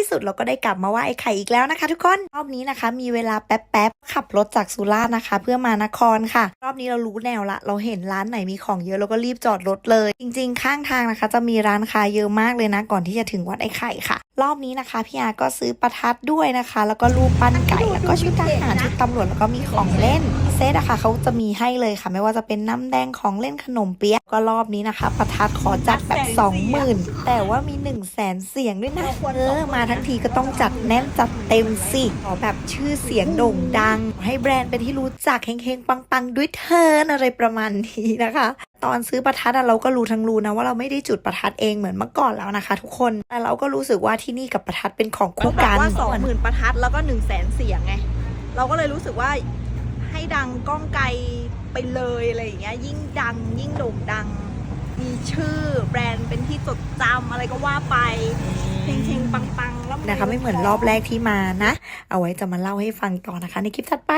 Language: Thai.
ที่สุดเราก็ได้กลับมาไหว่าไอ้ไข่อีกแล้วนะคะ ทุกคนรอบนี้นะคะ มีเวลาแป๊บๆขับรถจากสุราษฎร์นะคะ เพื่อมานครค่ะ รอบนี้เรารู้แนวละ เราเห็นร้านไหนมีของเยอะเราก็รีบจอดรถเลย จริง ๆ ข้างทางนะคะ จะมีร้านค้าเยอะมากเลยนะ ก่อนที่จะถึงวัดไอ้ไข่ค่ะ รอบนี้นะคะพี่อาก็ซื้อประทัดด้วยนะคะ แล้วก็รูปปั้นไก่แล้วก็ชุดทหารชุดตำรวจแล้วก็มีของเล่นเซตอะค่ะเขาจะมีให้เลยค่ะ ไม่ว่าจะเป็นน้ำแดงของเล่นขนมเปี๊ยะก็รอบนี้นะคะ ประทัดขอจัดแบบ20,000แต่ว่ามี 1 0 0 0 0แสนเสียงด้วยนะเออมาทั้งทีก็ต้องจัดแน่นจัดเต็มสิขอแบบชื่อเสียงโด่งดัง ให้แบรนด์เป็นที่รู้จักเฮงๆปังๆด้วยเทิร์นอะไรประมาณนี้นะคะ ตอนซื้อประทัดอะเราก็รู้ทั้งรู้นะว่าเราไม่ได้จุดประทัดเองเหมือนเมื่อก่อนแล้วนะคะ ทุกคนแต่เราก็รู้สึกว่าที่นี่กับประทัดเป็นของคู่แบกับนว่าสองหมื่นประทัดแล้วก็หนึ่งแสนเสียงไงเราก็เลยรู้สึกว่าให้ดังก้องไกลไปเลยอะไรอย่างเงี้ยยิ่งดังยิ่งโด่งดัง มีชื่อแบรนด์เป็นที่จดจำอะไรก็ว่าไปเฮงๆปังๆแล้วนะคะ ไม่เหมือนรอบแรกที่มานะ เอาไว้จะมาเล่าให้ฟังต่อนะคะ ในคลิปถัดไป